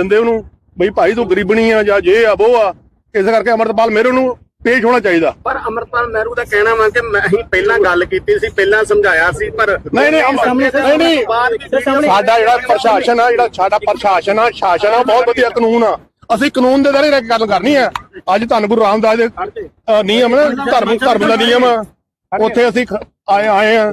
ਦਿੰਦੇ ਉਹਨੂੰ ਬਈ ਭਾਈ ਤੂੰ ਗਰੀਬਣੀ ਆ ਜਾਂ ਜੇ ਆ ਉਹ ਆ ਇਸ ਕਰਕੇ ਅਮਰਤਪਾਲ ਮੇਰੇ ਨੂੰ ਪੇਸ਼ ਹੋਣਾ ਚਾਹੀਦਾ। ਪਰ ਅਮਰਪਾਲ ਮਹਿਰੂ ਦਾ ਕਹਿਣਾ ਵਾ ਕਿ ਮੈਂ ਹੀ ਪਹਿਲਾਂ ਗੱਲ ਕੀਤੀ ਸੀ ਪਹਿਲਾਂ ਸਮਝਾਇਆ ਸੀ ਪਰ ਨਹੀਂ ਨਹੀਂ ਨਹੀਂ ਨਹੀਂ। ਸਾਡਾ ਜਿਹੜਾ ਪ੍ਰਸ਼ਾਸਨ ਆ ਜਿਹੜਾ ਸਾਡਾ ਪ੍ਰਸ਼ਾਸਨ ਆ ਸ਼ਾਸਨ ਆ ਬਹੁਤ ਵਧੀਆ ਕਾਨੂੰਨ ਆ। ਅਸੀਂ ਕਾਨੂੰਨ ਦੇ ਕੇ ਗੱਲ ਕਰਨੀ ਆ। ਅੱਜ ਧੰਨ ਗੁਰੂ ਰਾਮਦਾਸ ਦੇ ਨਿਯਮ ਨੇ ਧਰਮ ਧਰਮ ਦਾ ਨਿਯਮ ਆ। ਉੱਥੇ ਅਸੀਂ ਆਏ ਆਏ ਆ।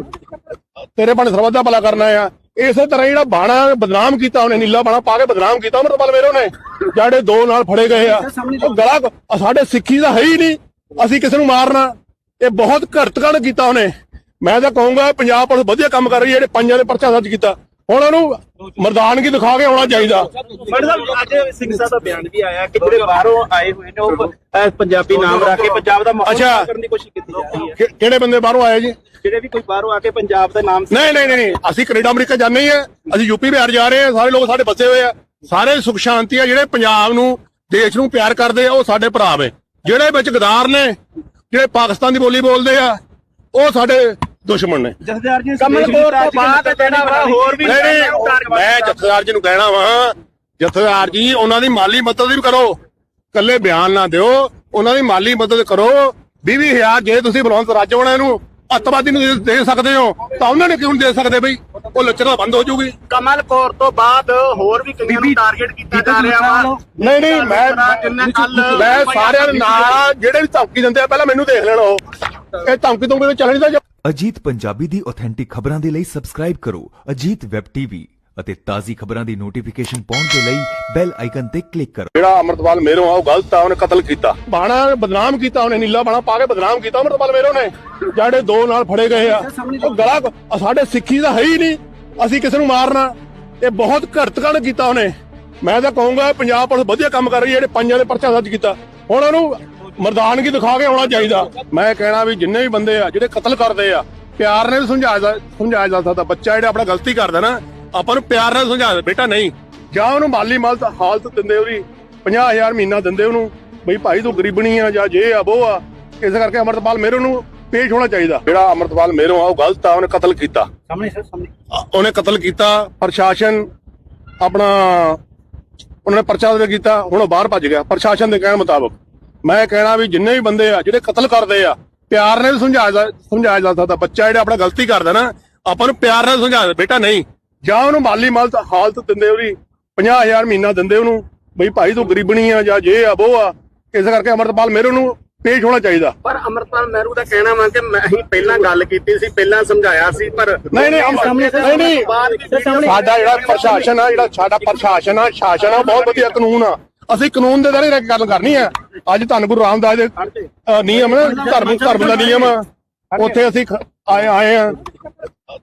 ਤੇਰੇ ਬਣ ਸਰਬੱਤ ਦਾ ਭਲਾ ਕਰਨਾ ਆ। ਇਸੇ ਤਰ੍ਹਾਂ ਜਿਹੜਾ ਬਾਣਾ ਬਦਨਾਮ ਕੀਤਾ ਉਹਨੇ ਨੀਲਾ ਬਾਣਾ ਪਾ ਕੇ ਬਦਨਾਮ ਕੀਤਾ ਅਮਰਪਾਲ ਮੇਰੇ ਨੇ ਜਿਹੜੇ ਦੋ ਨਾਲ ਫੜੇ ਗਏ ਆ। ਉਹ ਗਲਾ ਸਾਡੇ ਸਿੱਖੀ ਦਾ ਹੈ ਹੀ ਨਹੀਂ। ਅਸੀਂ ਕਿਸੇ ਨੂੰ ਮਾਰਨਾ। ਇਹ ਬਹੁਤ ਘਰਤਕਣ ਕੀਤਾ ਉਹਨੇ। ਮੈਂ ਤਾਂ ਕਹੂੰਗਾ ਪੰਜਾਬ ਪੁਲਿਸ ਵਧੀਆ ਕੰਮ ਕਰ ਰਹੀ ਹੈ ਜਿਹੜੇ ਪੰਜਾਂ ਦੇ ਪਰਚਾ ਦਰਜ ਕੀਤਾ। ਹੁਣ ਉਹਨੂੰ ਮਰਦਾਨਗੀ ਦਿਖਾ ਕੇ ਆਉਣਾ ਚਾਹੀਦਾ? ਮੈਡਮ ਅੱਜ ਸਿੰਘ ਸਾਹਿਬ ਦਾ ਬਿਆਨ ਵੀ ਆਇਆ ਕਿ ਜਿਹੜੇ ਬਾਹਰੋਂ ਆਏ ਹੋਏ ਨੇ ਉਹ ਪੰਜਾਬੀ ਨਾਮ ਰੱਖ ਕੇ ਪੰਜਾਬ ਦਾ ਮਾਹੌਲ ਕਰਨ ਦੀ ਕੋਸ਼ਿਸ਼ ਕੀਤੀ ਜਾ ਰਹੀ ਹੈ। ਕਿਹੜੇ ਬੰਦੇ ਬਾਹਰੋਂ ਆਏ ਜੀ? ਜਿਹੜੇ ਵੀ ਕੋਈ ਬਾਹਰੋਂ ਆ ਕੇ ਪੰਜਾਬ ਦਾ ਨਾਮ ਨਹੀਂ ਨਹੀਂ ਨਹੀਂ ਨਹੀਂ, ਅਸੀਂ ਕੈਨੇਡਾ ਅਮਰੀਕਾ ਜਾਂਦੇ ਹੀ ਆ। ਅਸੀਂ ਯੂਪੀ ਬਿਹਾਰ ਜਾ ਰਹੇ ਆ। ਸਾਰੇ ਲੋਕ ਸਾਡੇ ਬੱਸੇ ਹੋਏ ਆ। ਸਾਰੇ ਸੁਖ ਸ਼ਾਂਤੀ ਆ। ਜਿਹੜੇ ਪੰਜਾਬ ਨੂੰ ਦੇਸ਼ ਨੂੰ ਪਿਆਰ ਕਰਦੇ ਆ ਉਹ ਸਾਡੇ ਭਰਾ ਵੇ ਜਿਹੜੇ ਵਿੱਚ ਗਦਾਰ ਨੇ ਜਿਹੜੇ ਪਾਕਿਸਤਾਨ ਦੀ ਬੋਲੀ ਬੋਲਦੇ ਆ ਉਹ ਸਾਡੇ ਦੁਸ਼ਮਣ ਨੇ। ਜਥੇਦਾਰ ਜੀ ਕਮਲ ਕੋਰ ਤੋਂ ਬਾਅਦ ਜਿਹੜਾ ਵਾ ਹੋਰ ਵੀ ਨਹੀਂ ਨਹੀਂ ਮੈਂ ਜਥੇਦਾਰ ਜੀ ਨੂੰ ਕਹਿਣਾ ਵਾ ਜਥੇਦਾਰ ਜੀ ਉਹਨਾਂ ਦੀ ਮਾਲੀ ਮਦਦ ਵੀ ਕਰੋ ਕੱਲੇ ਬਿਆਨ ਨਾ ਦਿਓ ਉਹਨਾਂ ਦੀ ਮਾਲੀ ਮਦਦ ਕਰੋ 20000 ਜੇ ਤੁਸੀਂ ਬਲਵੰਤ ਰਾਜਵਾਨਾ ਨੂੰ ਅੱਤਵਾਦੀ ਨੂੰ ਦੇ- ਸਕਦੇ ਹੋ ਤਾਂ ਉਹਨਾਂ ਨੇ ਕਿਉਂ ਦੇ ਸਕਦੇ ਬਈ? ਉਹ ਲੱਚਰਤਾ ਬੰਦ ਹੋ ਜਾਊਗੀ। ਕਮਲ ਕੌਰ ਤੋਂ ਬਾਅਦ ਹੋਰ ਵੀ ਕਈਆਂ ਨੂੰ ਟਾਰਗੇਟ ਕੀਤਾ ਜਾ ਰਿਹਾ ਵਾ। ਨਹੀਂ ਨਹੀਂ ਮੈਂ ਜਿੰਨੇ ਕੱਲ ਮੈਂ ਸਾਰਿਆਂ ਦੇ ਨਾਲ ਜਿਹੜੇ ਵੀ ਧਮਕੀ ਦਿੰਦੇ ਆ ਪਹਿਲਾਂ ਮੈਨੂੰ ਦੇਖ ਲੈਣ ਉਹ ਇਹ ਧਮਕੀ ਤੋਂ ਮੈਨੂੰ ਚੱਲਣ ਨਹੀਂ ਦਾ ਅਜੀਤ ਪੰਜਾਬੀ ਦੀ ਆਥੈਂਟਿਕ ਖਬਰਾਂ ਦੇ ਲਈ ਸਬਸਕ੍ਰਾਈਬ ਕਰੋ ਅਜੀਤ ਵੈਬ ਟੀਵੀ ਅਤੇ ਤਾਜ਼ੀ ਖਬਰਾਂ ਦੀ ਨੋਟੀਫਿਕੇਸ਼ਨ ਪਾਉਣ ਦੇ ਲਈ ਬੈਲ ਆਈਕਨ ਤੇ ਕਲਿੱਕ ਕਰੋ। ਜਿਹੜਾ ਅਮਰਤਪਾਲ ਮੇਰੋਂ ਆ ਉਹ ਗਲਤ ਆ ਉਹਨੇ ਕਤਲ ਕੀਤਾ। ਬਾਣਾ ਬਦਨਾਮ ਕੀਤਾ ਉਹਨੇ ਨੀਲਾ ਬਾਣਾ ਪਾ ਕੇ ਬਦਨਾਮ ਕੀਤਾ ਅਮਰਤਪਾਲ ਮੇਰੋਂ ਨੇ। ਜਿਹੜੇ ਦੋ ਨਾਲ ਫੜੇ ਗਏ ਆ ਉਹ ਗਲਾ ਸਾਡੇ ਸਿੱਖੀ ਦਾ ਹੈ ਹੀ ਨਹੀਂ। ਅਸੀਂ ਕਿਸੇ ਨੂੰ ਮਾਰਨਾ। ਇਹ ਬਹੁਤ ਘਰਤਕਣ ਕੀਤਾ ਉਹਨੇ। ਮੈਂ ਤਾਂ ਕਹੂੰਗਾ ਪੰਜਾਬ ਪੁਲਿਸ ਵਧੀਆ ਕੰਮ ਕਰ ਰਹੀ ਹੈ ਜਿਹੜੇ ਪੰਜਾਂ ਦੇ ਪਰਚਾ ਦਰਜ ਕੀਤਾ। ਹੁਣ ਉਹਨੂੰ ਮਰਦਾਨਗੀ ਦਿਖਾ ਕੇ ਆਉਣਾ ਚਾਹੀਦਾ? ਮੈਂ ਕਹਿਣਾ ਵੀ ਜਿੰਨੇ ਵੀ ਬੰਦੇ ਆ ਜਿਹੜੇ ਕਤਲ ਕਰਦੇ ਆ ਪਿਆਰ ਨਾਲ ਸਮਝਾਇਆ ਸਮਝਾਇਆ ਜਾ ਸਕਦਾ। ਬੱਚਾ ਜਿਹੜਾ ਆਪਣਾ ਗਲਤੀ ਕਰਦਾ ਨਾ ਆਪਾਂ ਨੂੰ ਪਿਆਰ ਨਾਲ ਸਮਝਾ ਬੇਟਾ ਨਹੀਂ ਜਾਂ ਉਹਨੂੰ ਮਾਲੀ ਮਾਲਤ ਹਾਲਤ ਦਿੰਦੇ ਉਹਦੀ 50000 ਮਹੀਨਾ ਦਿੰਦੇ ਉਹਨੂੰ ਬਈ ਭਾਈ ਤੂੰ ਗਰੀਬਣੀ ਆ ਜਾਂ ਜੇ ਆ ਉਹ ਆ ਇਸ ਕਰਕੇ ਅਮਰਤਪਾਲ ਮੇਰੇ ਨੂੰ ਪੇਸ਼ ਹੋਣਾ ਚਾਹੀਦਾ। ਜਿਹੜਾ ਅਮਰਤਪਾਲ ਮੇਰੋਂ ਆ ਉਹ ਗਲਤ ਆ ਉਹਨੇ ਕਤਲ ਕੀਤਾ। ਸਾਹਮਣੇ ਸਰ ਸਾਹਮਣੇ। ਉਹਨੇ ਕਤਲ ਕੀਤਾ ਪ੍ਰਸ਼ਾਸਨ ਆਪਣਾ ਉਹਨਾਂ ਨੇ ਪਰਚਾ ਦੇ ਕੀਤਾ ਹੁਣ ਉਹ ਬਾਹਰ ਭੱਜ ਗਿਆ। ਪ੍ਰਸ਼ਾਸਨ ਦੇ ਕਹਿਣ ਮੁਤਾਬਕ। ਮੈਂ ਕਹਿਣਾ ਵੀ ਜਿੰਨੇ ਵੀ ਬੰਦੇ ਆ ਜਿਹੜੇ ਕਤਲ ਕਰਦੇ ਆ ਪਿਆਰ ਨਾਲ ਸਮਝਾਇਆ ਜਾ- ਸਮਝਾਇਆ ਜਾ ਸਕਦਾ। ਬੱਚਾ ਜਿਹੜਾ ਆਪਣਾ ਗਲਤੀ ਕਰਦਾ ਨਾ ਆਪਾਂ ਨੂੰ ਪਿਆਰ ਨਾਲ ਸਮਝਾ ਬੇਟਾ ਨਹੀਂ। ਜਾਂ ਉਹਨੂੰ ਮਾਲੀ ਮਾਲਤ ਹਾਲਤ ਦਿੰਦੇ ਉਹਦੀ 50000 ਮਹੀਨਾ ਦਿੰਦੇ ਉਹਨੂੰ ਬਈ ਭਾਈ ਤੂੰ ਗਰੀਬਣੀ ਆ ਜਾਂ ਜੇ ਆ ਉਹ ਆ ਇਸ ਕਰਕੇ ਅਮਰਤਪਾਲ ਮੇਰੇ ਨੂੰ ਪੇਸ਼ ਹੋਣਾ ਚਾਹੀਦਾ। ਪਰ ਅਮਰਪਾਲ ਮਹਿਰੂ ਦਾ ਕਹਿਣਾ ਵਾ ਕਿ ਮੈਂ ਹੀ ਪਹਿਲਾਂ ਗੱਲ ਕੀਤੀ ਸੀ ਪਹਿਲਾਂ ਸਮਝਾਇਆ ਸੀ ਪਰ ਨਹੀਂ ਨਹੀਂ ਸਾਡਾ ਜਿਹੜਾ ਪ੍ਰਸ਼ਾਸਨ ਆ ਜਿਹੜਾ ਸਾਡਾ ਪ੍ਰਸ਼ਾਸਨ ਆ ਸ਼ਾਸਨ ਆ ਬਹੁਤ ਵਧੀਆ ਕਾਨੂੰਨ ਆ। ਅਸੀਂ ਕਾਨੂੰਨ ਦੇ ਦਾਇਰੇ ਰਹਿ ਕੇ ਗੱਲ ਕਰਨੀ ਆ ਅੱਜ ਧੰਨ ਗੁਰੂ ਰਾਮਦਾਸ ਦੇ ਅ, ਨਿਯਮ ਧਰਮ ਧਰਮ ਦਾ ਨਿਯਮ ਆ। ਉੱਥੇ ਅਸੀਂ ਖ- ਆਏ ਆਏ ਆ।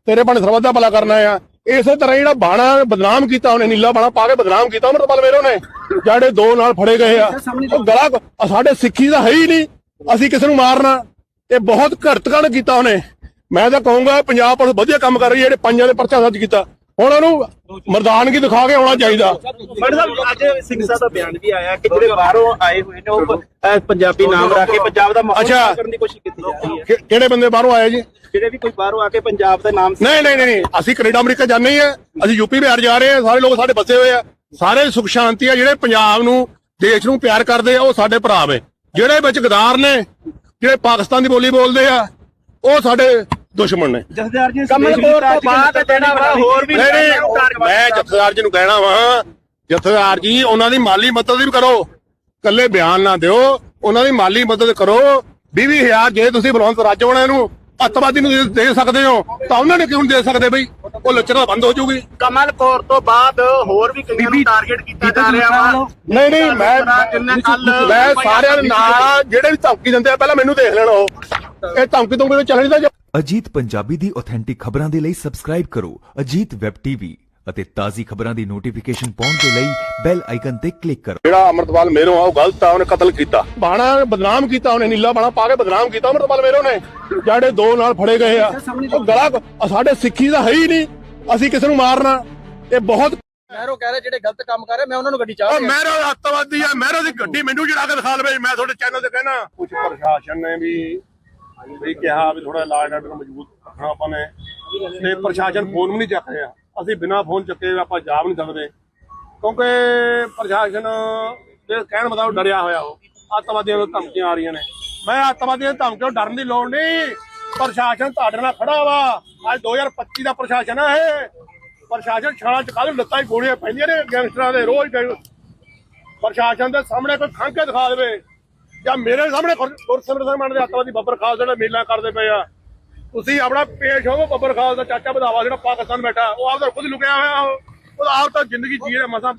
ਤੇਰੇ ਬਣ ਸਰਬੱਤ ਦਾ ਭਲਾ ਕਰਨਾ ਆ। ਇਸੇ ਤਰ੍ਹਾਂ ਜਿਹੜਾ ਬਾਣਾ ਬਦਨਾਮ ਕੀਤਾ ਉਹਨੇ ਨੀਲਾ ਬਾਣਾ ਪਾ ਕੇ ਬਦਨਾਮ ਕੀਤਾ ਅਮਰਪਾਲ ਮੇਰੋਂ ਨੇ ਜਿਹੜੇ ਦੋ ਨਾਲ ਫੜੇ ਗਏ ਆ। ਉਹ ਗਲਾ ਅ, ਸਾਡੇ ਸਿੱਖੀ ਦਾ ਹੈ ਹੀ ਨਹੀਂ। ਅਸੀਂ ਕਿਸੇ ਨੂੰ ਮਾਰਨਾ। ਇਹ ਬਹੁਤ ਘਰਤਕਣ ਕੀਤਾ ਉਹਨੇ। ਮੈਂ ਤਾਂ ਕਹੂੰਗਾ ਪੰਜਾਬ ਪੁਲਿਸ ਵਧੀਆ ਕੰਮ ਕਰ ਰਹੀ ਹੈ ਜਿਹੜੇ ਪੰਜਾਂ ਦੇ ਪਰਚਾ ਦਰਜ ਕੀਤਾ। ਹੁਣ ਉਹਨੂੰ ਮਰਦਾਨਗੀ ਦਿਖਾ ਕੇ ਆਉਣਾ ਚਾਹੀਦਾ। ਮੈਡਮ ਅੱਜ ਸਿੰਘ ਸਾਹਿਬ ਦਾ ਬਿਆਨ ਵੀ ਆਇਆ ਕਿ ਜਿਹੜੇ ਬਾਹਰੋਂ ਆਏ ਹੋਏ ਨੇ ਉਹ ਪੰਜਾਬੀ ਨਾਮ ਰੱਖ ਕੇ ਪੰਜਾਬ ਦਾ ਮਾਹੌਲ ਕਰਨ ਦੀ ਕੋਸ਼ਿਸ਼ ਕੀਤੀ ਜਾ ਰਹੀ ਹੈ। ਕਿਹੜੇ ਬੰਦੇ ਬਾਹਰੋਂ ਆਏ ਜੀ? ਜਿਹੜੇ ਵੀ ਕੋਈ ਬਾਹਰੋਂ ਆ ਕੇ ਪੰਜਾਬ ਦਾ ਨਾਮ ਨਹੀਂ ਨਹੀਂ ਨਹੀਂ ਨਹੀਂ, ਅਸੀਂ ਕੈਨੇਡਾ ਅਮਰੀਕਾ ਜਾਂਦੇ ਹੀ ਆ। ਅਸੀਂ ਯੂਪੀ ਬਿਹਾਰ ਜਾ ਰਹੇ ਆ ਸਾਰੇ ਲੋਕ ਸਾਡੇ ਬੱਸੇ ਹੋਏ ਆ। ਸਾਰੇ ਸੁਖ ਸ਼ਾਂਤੀ ਆ ਜਿਹੜੇ ਪੰਜਾਬ ਨੂੰ ਦੇਸ਼ ਨੂੰ ਪਿਆਰ ਕਰਦੇ ਆ ਉਹ ਸਾਡੇ ਭਰਾ ਵੇ ਜਿਹੜੇ ਵਿੱਚ ਗਦਾਰ ਨੇ ਜਿਹੜੇ ਪਾਕਿਸਤਾਨ ਦੀ ਬੋਲੀ ਬੋਲਦੇ ਆ ਉਹ ਸਾਡੇ ਦੁਸ਼ਮਣ ਨੇ। ਜਥੇਦਾਰ ਜੀ ਕਮਲ ਕੋਰ ਤੋਂ ਬਾਅਦ ਜਿਹੜਾ ਵਾ ਹੋਰ ਵੀ ਨਹੀਂ ਨਹੀਂ ਮੈਂ ਜਥੇਦਾਰ ਜੀ ਨੂੰ ਕਹਿਣਾ ਵਾ ਜਥੇਦਾਰ ਜੀ ਉਹਨਾਂ ਦੀ ਮਾਲੀ ਮਦਦ ਵੀ ਕਰੋ। ਕੱਲੇ ਬਿਆਨ ਨਾ ਦਿਓ ਉਹਨਾਂ ਦੀ ਮਾਲੀ ਮਦਦ ਕਰੋ। 20000 ਜੇ ਤੁਸੀਂ ਬਲਵੰਤ ਰਾਜਵਾਨਾ ਨੂੰ ਅੱਤਵਾਦੀ ਨੂੰ ਦੇ- ਦੇ ਸਕਦੇ ਹੋ ਤਾਂ ਉਹਨਾਂ ਨੇ ਕਿਉਂ ਨਹੀਂ ਦੇ ਸਕਦੇ ਬਈ? ਉਹ ਲੱਚਰਤਾ ਬੰਦ ਹੋ ਜਾਊਗੀ। ਕਮਲ ਕੌਰ ਤੋਂ ਬਾਅਦ ਹੋਰ ਵੀ ਕਈਆਂ ਨੂੰ ਟਾਰਗੇਟ ਕੀਤਾ ਜਾ ਰਿਹਾ ਵਾ। ਨਹੀਂ ਨਹੀਂ ਮੈਂ ਜਿੰਨੇ ਕੱਲ ਮੈਂ ਸਾਰਿਆਂ ਦੇ ਨਾਲ ਜਿਹੜੇ ਵੀ ਧਮਕੀ ਦਿੰਦੇ ਆ ਪਹਿਲਾਂ ਮੈਨੂੰ ਦੇਖ ਲੈਣ ਉਹ। ਇਹ ਧਮਕੀ ਤੋਂ ਮੈਨੂੰ ਚੱਲਣ ਨਹੀਂ ਦਾ ਅਜੀਤ ਪੰਜਾਬੀ ਦੀ ਆਥੈਂਟਿਕ ਖਬਰਾਂ ਦੇ ਲਈ ਸਬਸਕ੍ਰਾਈਬ ਕਰੋ ਅਜੀਤ ਵੈਬ ਟੀਵੀ ਅਤੇ ਤਾਜ਼ੀ ਖਬਰਾਂ ਦੀ ਨੋਟੀਫਿਕੇਸ਼ਨ ਪਾਉਣ ਦੇ ਲਈ ਬੈਲ ਆਈਕਨ ਤੇ ਕਲਿੱਕ ਕਰੋ। ਜਿਹੜਾ ਅਮਰਤਪਾਲ ਮੇਰੋਂ ਆ ਉਹ ਗਲਤ ਆ ਉਹਨੇ ਕਤਲ ਕੀਤਾ। ਬਾਣਾ ਬਦਨਾਮ ਕੀਤਾ ਉਹਨੇ ਨੀਲਾ ਬਾਣਾ ਪਾ ਕੇ ਬਦਨਾਮ ਕੀਤਾ ਅਮਰਤਪਾਲ ਮੇਰੋਂ ਨੇ। ਜਿਹੜੇ ਦੋ ਨਾਲ ਫੜੇ ਗਏ ਆ ਉਹ ਗਲਾ ਸਾਡੇ ਸਿੱਖੀ ਦਾ ਹੈ ਹੀ ਨਹੀਂ। ਅਸੀਂ ਕਿਸੇ ਨੂੰ ਮਾਰਨਾ। ਇਹ ਬਹੁਤ ਮਹਿਰੋ ਕਹਿ ਰਹੇ ਜਿਹੜੇ ਗਲਤ ਕੰਮ ਕਰ ਰਹੇ ਮੈਂ ਉਹਨਾਂ ਨੂੰ ਗੱਡੀ ਚਾਹ ਉਹ ਮਹਿਰੋ ਅੱਤਵਾਦੀ ਆ। ਮਹਿਰੋ ਦੀ ਗੱਡੀ ਮੈਨੂੰ ਜਿਹੜਾ ਕੇ ਦਿਖਾ ਲਵੇ ਮੈਂ ਤੁਹਾਡੇ ਚੈਨਲ ਤੇ ਕਹਿਣਾ। ਕੁਝ ਪ੍ਰਸ਼ਾਸਨ ਨੇ ਵੀ ਵੀ ਕਿਹਾ ਵੀ ਥੋੜਾ ਲਾਅ ਐਂਡ ਆਰਡਰ ਮਜ਼ਬੂਤ ਰੱਖਣਾ ਆਪਾਂ ਨੇ। ਤੇ ਪ੍ਰਸ਼ਾਸਨ ਫੋਨ ਵੀ ਨਹੀਂ ਚੱਕ ਰਿਹਾ। ਅਸੀਂ ਬਿਨਾਂ ਫੋਨ ਚੱਕੇ ਆਪਾਂ ਜਾ ਵੀ ਨਹੀਂ ਸਕਦੇ। ਕਿਉਂਕਿ ਪ੍ਰਸ਼ਾਸਨ ਦੇ ਕਹਿਣ ਮੁਤਾਬਕ ਡਰਿਆ ਹੋਇਆ ਉਹ। ਅੱਤਵਾਦੀਆਂ ਨੂੰ ਧਮਕੀਆਂ ਆ ਰਹੀਆਂ ਨੇ। ਮੈਂ ਅੱਤਵਾਦੀਆਂ ਦੀ ਧਮਕੀਆਂ ਡਰਨ ਦੀ ਲੋੜ ਨਹੀਂ। ਪ੍ਰਸ਼ਾਸਨ ਤੁਹਾਡੇ ਨਾਲ ਖੜਾ ਵਾ। ਅੱਜ 2025 ਦਾ ਪ੍ਰਸ਼ਾਸਨ ਹੈ ਇਹ। ਪ੍ਰਸ਼ਾਸਨ ਛਾਲਾਂ ਚ ਕੱਲ ਲੱਤਾਂ ਹੀ ਗੋਲੀਆਂ ਪੈਂਦੀਆਂ ਨੇ ਗੈਂਗਸਟਰਾਂ ਦੇ, ਰੋਜ਼ ਪ੍ਰਸ਼ਾਸਨ ਦੇ ਸਾਹਮਣੇ ਕੋਈ ਖੰਘ ਦਿਖਾ ਦੇਵੇ। ਜਾਂ ਮੇਰੇ ਸਾਹਮਣੇ ਗੁਰ- ਸਿੰਘ ਮੰਨ ਦੇ ਅੱਤਵਾਦੀ ਬੱਬਰ ਖਾਲਸਾ ਜਿਹੜਾ ਮੇਲਾ ਕਰਦੇ ਪਏ ਆ। ਤੁਸੀਂ ਆਪਣਾ ਪੇਸ਼ ਹੋਵੋ ਬੱਬਰ ਖਾਲਸਾ ਦਾ ਚਾਚਾ ਬਦਾਵਾ ਜਿਹੜਾ ਪਾਕਿਸਤਾਨ ਬੈਠਾ। ਉਹ ਆਪਦਾ ਖੁਦ ਲੁਕਿਆ ਹੋਇਆ ਉਹ। ਆਪ ਤਾਂ ਜ਼ਿੰਦਗੀ ਜੀ ਰਿਹਾ, ਮਸਾਂ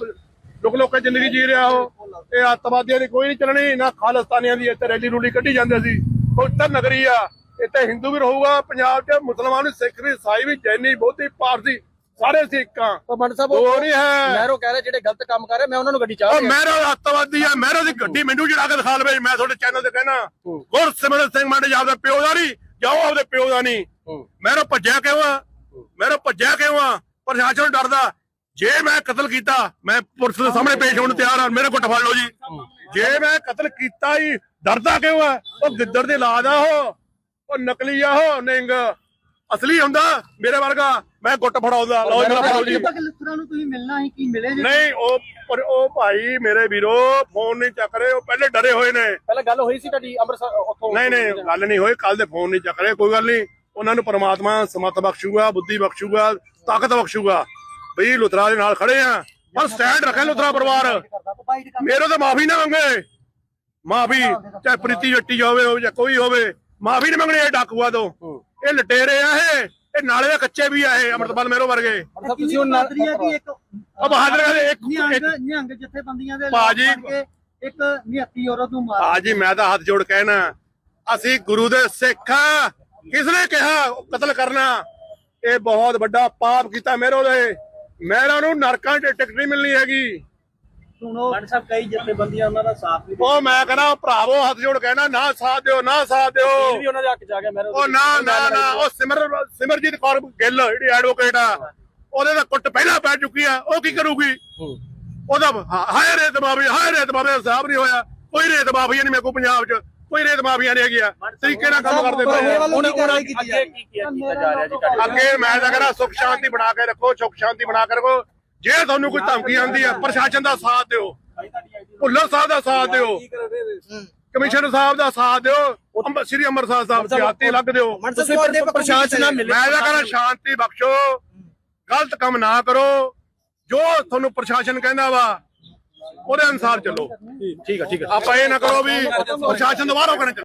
ਲੁਕ ਲੁਕ ਜ਼ਿੰਦਗੀ ਜੀ ਰਿਹਾ ਉਹ। ਇਹ ਅੱਤਵਾਦੀਆਂ ਦੀ ਕੋਈ ਨਹੀਂ ਚੱਲਣੀ, ਨਾ ਖਾਲਿਸਤਾਨੀਆਂ ਦੀ ਇੱਥੇ ਰੈਲੀ ਰੂਲੀ ਕੱਢੀ ਜਾਂਦੇ ਸੀ। ਪਵਿੱਤਰ ਨਗਰੀ ਆ। ਇੱਥੇ ਹਿੰਦੂ ਵੀ ਰਹੂਗਾ, ਪੰਜਾਬ 'ਚ ਮੁਸਲਮਾਨ ਵੀ, ਸਿੱਖ ਵੀ ਈਸਾਈ ਵੀ, ਜੈਨੀ, ਬੋਧੀ, ਪਾਰਸੀ ਸਾਰੇ ਸਿੱਖਾਂ। ਪਰ ਮੰਡ ਸਾਹਿਬ ਦੋ ਨਹੀਂ ਹੈ। ਮਹਿਰੋ ਕਹਿ ਰਹੇ ਜਿਹੜੇ ਗਲਤ ਕੰਮ ਕਰ ਰਹੇ ਮੈਂ ਉਹਨਾਂ ਨੂੰ ਗੱਡੀ ਚਾਹ ਉਹ ਮਹਿਰੋ ਅੱਤਵਾਦੀ ਆ ਮਹਿਰੋ ਦੀ ਗੱਡੀ ਮੈਨੂੰ ਜੜਾ ਕੇ ਦਿਖਾ ਲਵੇ ਮੈਂ ਤੁਹਾਡੇ ਚੈਨਲ ਤੇ ਕਹਿਣਾ। ਗੁਰਸਿਮਰਤ ਸਿੰਘ ਮੰਡ ਜਾਬ ਦਾ ਪਿਓ ਦਾ ਨਹੀਂ ਜਾਓ ਆਪਦੇ ਪਿਓ ਦਾ ਨਹੀਂ। ਮਹਿਰੋ ਭੱਜਿਆ ਕਿਉਂ ਆ? ਮਹਿਰੋ ਭੱਜਿਆ ਕਿਉਂ ਆ? ਪ੍ਰਸ਼ਾਸਨ ਡਰਦਾ। ਜੇ ਮੈਂ ਕਤਲ ਕੀਤਾ ਮੈਂ ਪੁਲਿਸ ਦੇ ਸਾਹਮਣੇ ਪੇਸ਼ ਹੋਣ ਤਿਆਰ ਆ ਮੇਰੇ ਕੋਲ ਫੜ ਲਓ ਜੀ। ਜੇ ਮੈਂ ਕਤਲ ਕੀਤਾ ਹੀ ਡਰਦਾ ਕਿਉਂ ਆ? ਉਹ ਗਿੱਦੜ ਦੇ ਲਾਦ ਆ ਉਹ ਉਹ ਨਕਲੀ ਆ ਉਹ ਨਿੰਗ। ਅਸਲੀ ਹੁੰਦਾ ਮੇਰੇ ਵਰਗਾ। ਮੈਂ ਗੁੱਟ ਫੜਾਉਂਦਾ ਲਓ ਮੇਰਾ ਫੜਾਓ ਜੀ ਲਿਸਟਰਾਂ ਨੂੰ ਤੁਸੀਂ ਮਿਲਣਾ ਸੀ ਕੀ ਮਿਲੇ ਜੇ? ਨਹੀਂ ਉਹ ਪਰ ਉਹ ਭਾਈ ਮੇਰੇ ਵੀਰੋ ਫੋਨ ਨਹੀਂ ਚੱਕ ਰਹੇ ਉਹ ਪਹਿਲੇ ਡਰੇ ਹੋਏ ਨੇ। ਪਹਿਲਾਂ ਗੱਲ ਹੋਈ ਸੀ ਤੁਹਾਡੀ ਅੰਮ੍ਰਿਤਸਰ ਉੱਥੋਂ ਨਹੀਂ ਨਹੀਂ ਗੱਲ ਨਹੀਂ ਹੋਈ ਕੱਲ ਦੇ ਫੋਨ ਨਹੀਂ ਚੱਕ ਰਹੇ ਕੋਈ ਗੱਲ ਨਹੀਂ। ਉਹਨਾਂ ਨੂੰ ਪ੍ਰਮਾਤਮਾ ਸਮਤ ਬਖਸ਼ੂਗਾ ਬੁੱਧੀ ਬਖਸ਼ੂਗਾ ਤਾਕਤ ਬਖਸ਼ੂਗਾ। ਬਈ ਲੁਤਰਾ ਦੇ ਨਾਲ ਖੜੇ ਆ ਪਰ ਸਟੈਂਡ ਰੱਖੇ ਲੁਤਰਾ ਪਰਿਵਾਰ। ਮੇਰੇ ਤੋਂ ਮਾਫੀ ਨਾ ਮੰਗੇ ਮਾਫੀ ਚਾਹੇ ਪ੍ਰੀਤੀ ਜੱਟੀ ਹੋਵੇ ਜਾਂ ਕੋਈ ਹੋਵੇ ਮਾਫੀ ਨਹੀਂ ਮੰਗਣੀ ਇਹ ਡਾਕੂਆ ਤੋਂ। ਇਹ ਲਟੇਰੇ ਆ ਇਹ। ਇਹ ਨਾਲੇ ਦੇ ਕੱਚੇ ਵੀ ਆ ਇਹ ਅਮਰਤਪਾਲ ਮੇਰੋ ਵਰਗੇ। ਸਾਹਿਬ ਤੁਸੀਂ ਉਹ ਹੈ ਕਿ ਇੱਕ ਉਹ ਬਹਾਦਰ ਦੇ ਇੱਕ ਨਿਹੰਗ ਇੱਕ ਨਿਹੰਗ ਜਥੇਬੰਦੀਆਂ ਦੇ ਭਾਜੀ। ਲੋਕ ਬਣ ਕੇ ਇੱਕ ਨਿਹੱਤੀ ਔਰਤ ਨੂੰ ਮਾਰ ਆ ਜੀ ਮੈਂ ਤਾਂ ਹੱਥ ਜੋੜ ਕਹਿਣਾ ਅਸੀਂ ਗੁਰੂ ਦੇ ਸਿੱਖ ਆ। ਕਿਸ ਨੇ ਕਿਹਾ ਕਤਲ ਕਰਨਾ? ਇਹ ਬਹੁਤ ਵੱਡਾ ਪਾਪ ਕੀਤਾ ਮੇਰੋ ਦੇ। ਮੇਰਾ ਨੂੰ ਨਰਕਾਂ 'ਚ ਟਿਕਟ ਨਹੀਂ ਮਿਲਣੀ ਹੈਗੀ। ਸੁਣੋ ਮੰਡ ਸਾਹਿਬ ਕਈ ਜਥੇਬੰਦੀਆਂ ਉਹਨਾਂ ਦਾ ਸਾਥ ਵੀ ਉਹ ਮੈਂ ਕਹਿੰਦਾ ਭਰਾਵੋ ਹੱਥ ਜੋੜ ਕਹਿਣਾ ਨਾ ਸਾਥ ਦਿਓ ਨਾ ਸਾਥ ਦਿਓ। ਵੀ ਉਹਨਾਂ ਦੇ ਹੱਕ ਚ ਆ ਗਿਆ ਮਹਿਰੋ ਉਹ ਨਾ ਨਾ ਨਾ ਉਹ ਸਿਮਰ ਸਿਮਰਜੀਤ ਕੌਰ ਗਿੱਲ ਜਿਹੜੀ ਐਡਵੋਕੇਟ ਆ ਉਹਦੇ ਦਾ ਕੁੱਟ ਪਹਿਲਾਂ ਪੈ ਚੁੱਕੀ ਆ ਉਹ ਕੀ ਕਰੂਗੀ? ਉਹਦਾ ਹਾਏ ਰੇਤ ਮਾਫੀ ਹਾਏ ਰੇਤ ਮਾਫੀ ਦਾ ਹਿਸਾਬ ਨਹੀਂ ਹੋਇਆ। ਕੋਈ ਰੇਤ ਮਾਫੀਆ ਨਹੀਂ ਮੇਰੇ ਕੋਲ ਪੰਜਾਬ 'ਚ ਕੋਈ ਰੇਤ ਮਾਫੀਆ ਨਹੀਂ ਹੈਗੀ ਆ ਤਰੀਕੇ ਨਾਲ ਕੰਮ ਕਰਦੇ ਪਏ ਹੁਣ ਹੁਣ ਅੱਗੇ ਕੀ ਕੀਤਾ ਕੀਤਾ ਜਾ ਰਿਹਾ ਜੀ ਅੱਗੇ ਮੈਂ ਤਾਂ ਕਹਿੰਦਾ ਸੁਖ ਸ਼ਾਂਤੀ ਬਣਾ ਕੇ ਰੱਖੋ ਸੁਖ ਸ਼ਾਂਤੀ ਬਣਾ ਕੇ ਰੱਖੋ। ਜੇ ਤੁਹਾਨੂੰ ਕੋਈ ਧਮਕੀ ਆਉਂਦੀ ਹੈ ਪ੍ਰਸ਼ਾਸਨ ਦਾ ਸਾਥ ਦਿਓ। ਭੁੱਲਰ ਸਾਹਿਬ ਦਾ ਸਾਥ ਦਿਓ। ਕਮਿਸ਼ਨਰ ਸਾਹਿਬ ਦਾ ਸਾਥ ਦਿਓ। ਅੰਮ੍ਰਿ- ਸ੍ਰੀ ਅੰਮ੍ਰਿਤਸਰ ਸਾਹਿਬ ਸਿਆਤੀ ਲੱਗ ਦਿਓ। ਤੁਸੀਂ ਪ੍ਰਸ਼ਾਸਨ ਨਾਲ ਮਿਲੇ। ਮੈਂ ਤਾਂ ਕਹਿੰਦਾ ਸ਼ਾਂਤੀ ਬਖਸ਼ੋ। ਗਲਤ ਕੰਮ ਨਾ ਕਰੋ। ਜੋ ਤੁਹਾਨੂੰ ਪ੍ਰਸ਼ਾਸਨ ਕਹਿੰਦਾ ਵਾ ਉਹਦੇ ਅਨੁਸਾਰ ਚੱਲੋ। ਠੀਕ ਹੈ ਠੀਕ ਹੈ ਆਪਾਂ ਇਹ ਨਾ ਕਰੋ ਵੀ ਪ੍ਰਸ਼ਾਸਨ ਦੁਬਾਰਾ ਕਰੇ